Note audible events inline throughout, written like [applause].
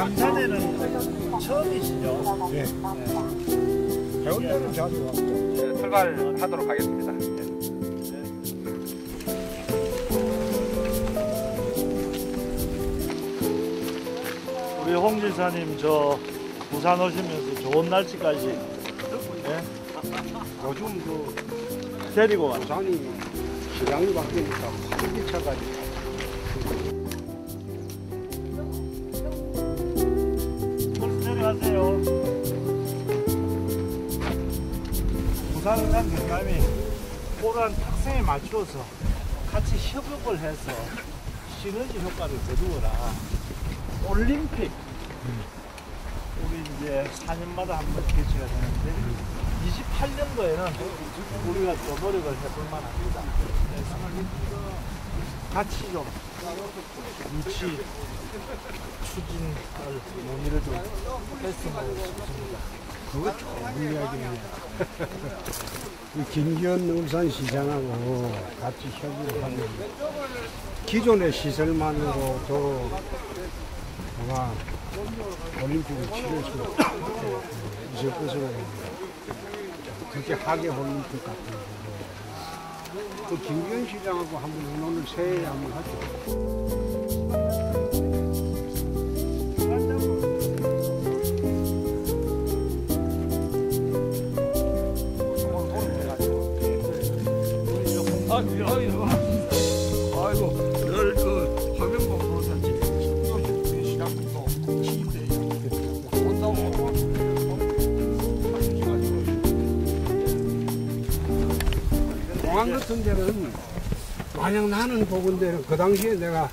잠산에는 처음이시죠? 네. 해올 때는 자주 왔죠. 네, 출발하도록 하겠습니다. 우리 홍 지사님 저 부산 오시면서 좋은 날씨까지 예? 요즘 그 데리고 와. 부산이 시장이 바뀌니까 활기차가지고 벌써 내려가세요. 부산의상 경감이 오란 학생에 맞추어서 같이 협업을 해서 시너지 효과를 거두어라. 올림픽 우리 이제 4년마다 한 번 개최가 되는데 28년도에는 우리가 또 노력을 해볼 만합니다. 같이 좀 유치 추진을 논의를 좀 했으면 싶습니다. 그거 좋은 이야기네요. 이 김기현 울산시장하고 같이 협의를 하면 기존의 시설만으로도 아마 올림픽을 치를 수 있을 것으로 봅니다. 그렇게 하계 올림픽 같은 거로 또 김기현 시장하고 한번 의논을 새해 한번 하죠. 같은 데는 만약 나는 보건대는 그 당시에 내가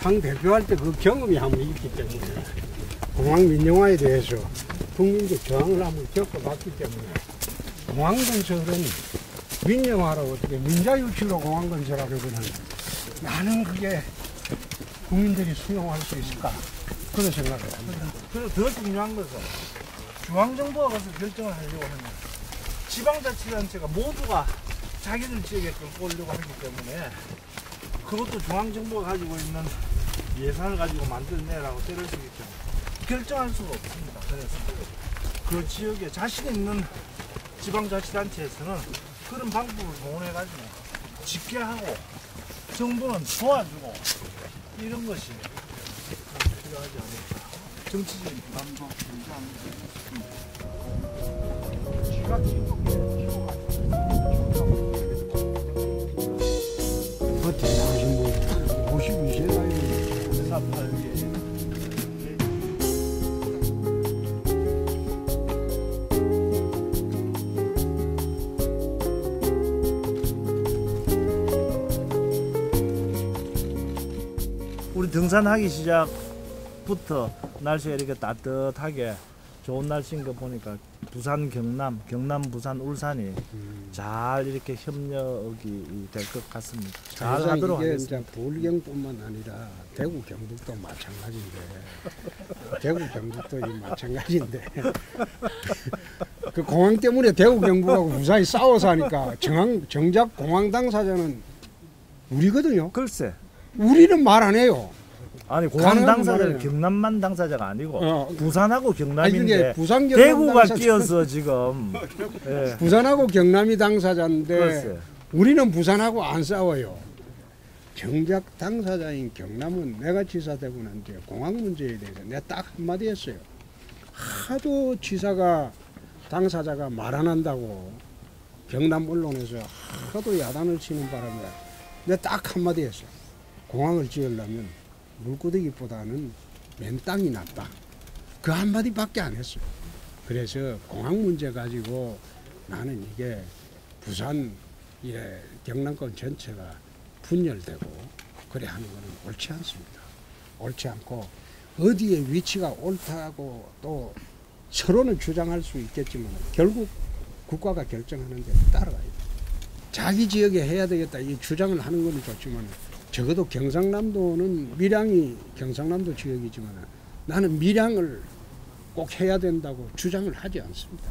당 대표할 때 그 경험이 한 번 있기 때문에 공항 민영화에 대해서 국민적 저항을 한번 겪어봤기 때문에 공항 건설은 민영화로 어떻게 민자유치로 공항 건설하려고는 나는 그게 국민들이 수용할 수 있을까 그런 생각을 합니다. 그리고 더 중요한 것은 중앙정부가 가서 결정을 하려고 하면 지방자치단체가 모두가 자기들 지역에 끌고 오려고 하기 때문에 그것도 중앙정부가 가지고 있는 예산을 가지고 만들어내라고 때릴 수 있기 때문에 결정할 수가 없습니다. 그래서 그 지역에 자신 있는 지방자치단체에서는 그런 방법을 동원해가지고 집계하고 정부는 도와주고 이런 것이 필요하지 않을까. 정치적인 부담도 그 등산하기 시작부터 날씨가 이렇게 따뜻하게 좋은 날씨인 거 보니까 부산 경남, 경남 부산 울산이 잘 이렇게 협력이 될 것 같습니다. 잘 하도록 이게 하겠습니다. 불경뿐만 아니라 대구 경북도 마찬가지인데 [laughs] 대구 경북도 이 마찬가지인데 [laughs] 그 공항 때문에 대구 경북하고 부산이 싸워서 하니까 정황 정작 공항 당사자는 우리거든요. 글쎄, 우리는 말 안 해요. 아니 공항 당사자는. 경남만 당사자가 아니고 어. 부산하고 아니 경남인데 그게 부산 경남 대구가 당사자- 끼어서 지금 [laughs] 예, 부산하고 경남이 당사자인데 글쎄. 우리는 부산하고 안 싸워요. 정작 당사자인 경남은 내가 지사 되고 난 뒤에 공항 문제에 대해서 내가 딱 한마디 했어요. 하도 지사가 당사자가 말 안 한다고 경남 언론에서 하도 야단을 치는 바람에 내가 딱 한마디 했어요. 공항을 지으려면 물구더기보다는 맨 땅이 낫다. 그 한마디밖에 안 했어요. 그래서 공항 문제 가지고 나는 이게 부산 예, 경남권 전체가 분열되고 그래 하는 것은 옳지 않습니다. 옳지 않고 어디에 위치가 옳다고 또 서로는 주장할 수 있겠지만 결국 국가가 결정하는 데 따라가야 돼. 자기 지역에 해야 되겠다 이 주장을 하는 건 좋지만 적어도 경상남도는 밀양이 경상남도 지역이지만 나는 밀양을 꼭 해야 된다고 주장을 하지 않습니다.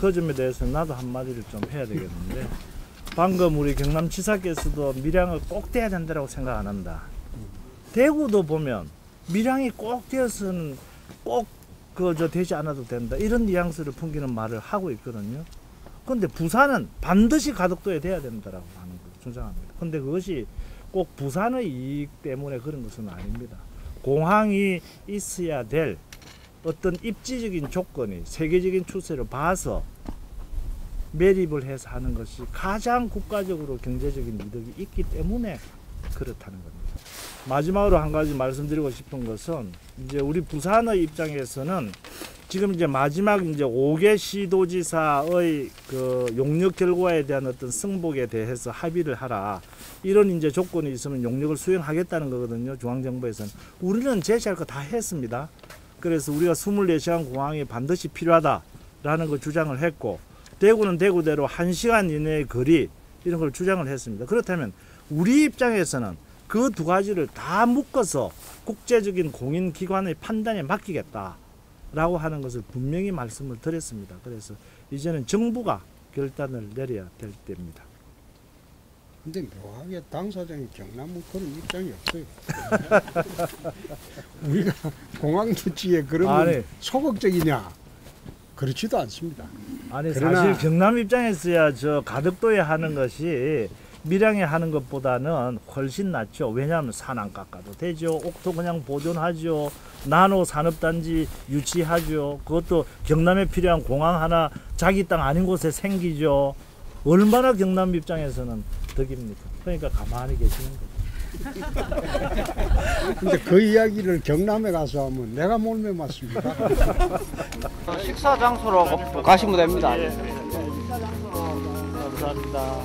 그 점에 대해서 나도 한마디를 좀 해야 되겠는데 방금 우리 경남지사께서도 밀양을 꼭 돼야 된다고 생각 안 한다. 대구도 보면 밀양이 꼭 되어서는 꼭 그저 되지 않아도 된다 이런 뉘앙스를 풍기는 말을 하고 있거든요. 근데 부산은 반드시 가덕도에 돼야 된다라고 하는 걸 주장합니다. 근데 그것이 꼭 부산의 이익 때문에 그런 것은 아닙니다. 공항이 있어야 될 어떤 입지적인 조건이 세계적인 추세를 봐서 매립을 해서 하는 것이 가장 국가적으로 경제적인 이득이 있기 때문에 그렇다는 겁니다. 마지막으로 한 가지 말씀드리고 싶은 것은 이제 우리 부산의 입장에서는 지금 이제 마지막 이제 5개 시도지사의 그 용역 결과에 대한 어떤 승복에 대해서 합의를 하라. 이런 이제 조건이 있으면 용역을 수행하겠다는 거거든요. 중앙정부에서는. 우리는 제시할 거 다 했습니다. 그래서 우리가 24시간 공항이 반드시 필요하다라는 걸 주장을 했고 대구는 대구대로 1시간 이내의 거리 이런 걸 주장을 했습니다. 그렇다면 우리 입장에서는 그 두 가지를 다 묶어서 국제적인 공인기관의 판단에 맡기겠다라고 하는 것을 분명히 말씀을 드렸습니다. 그래서 이제는 정부가 결단을 내려야 될 때입니다. 근데 묘하게 당사장이 경남은 그런 입장이 없어요. [laughs] 우리가 공항 조치에 그러면. 소극적이냐? 그렇지도 않습니다. 아니 사실 경남 입장에서야 저 가덕도에 하는 것이 밀양에 하는 것보다는 훨씬 낫죠. 왜냐하면 산 안 깎아도 되죠. 옥토 그냥 보존하죠. 나노 산업단지 유치하죠. 그것도 경남에 필요한 공항 하나 자기 땅 아닌 곳에 생기죠. 얼마나 경남 입장에서는 덕입니까? 그러니까 가만히 계시는 거죠. [laughs] 근데 그 이야기를 경남에 가서 하면 내가 몰매 맞습니다. [laughs] 식사 장소로 가시면 됩니다. 감사합니다.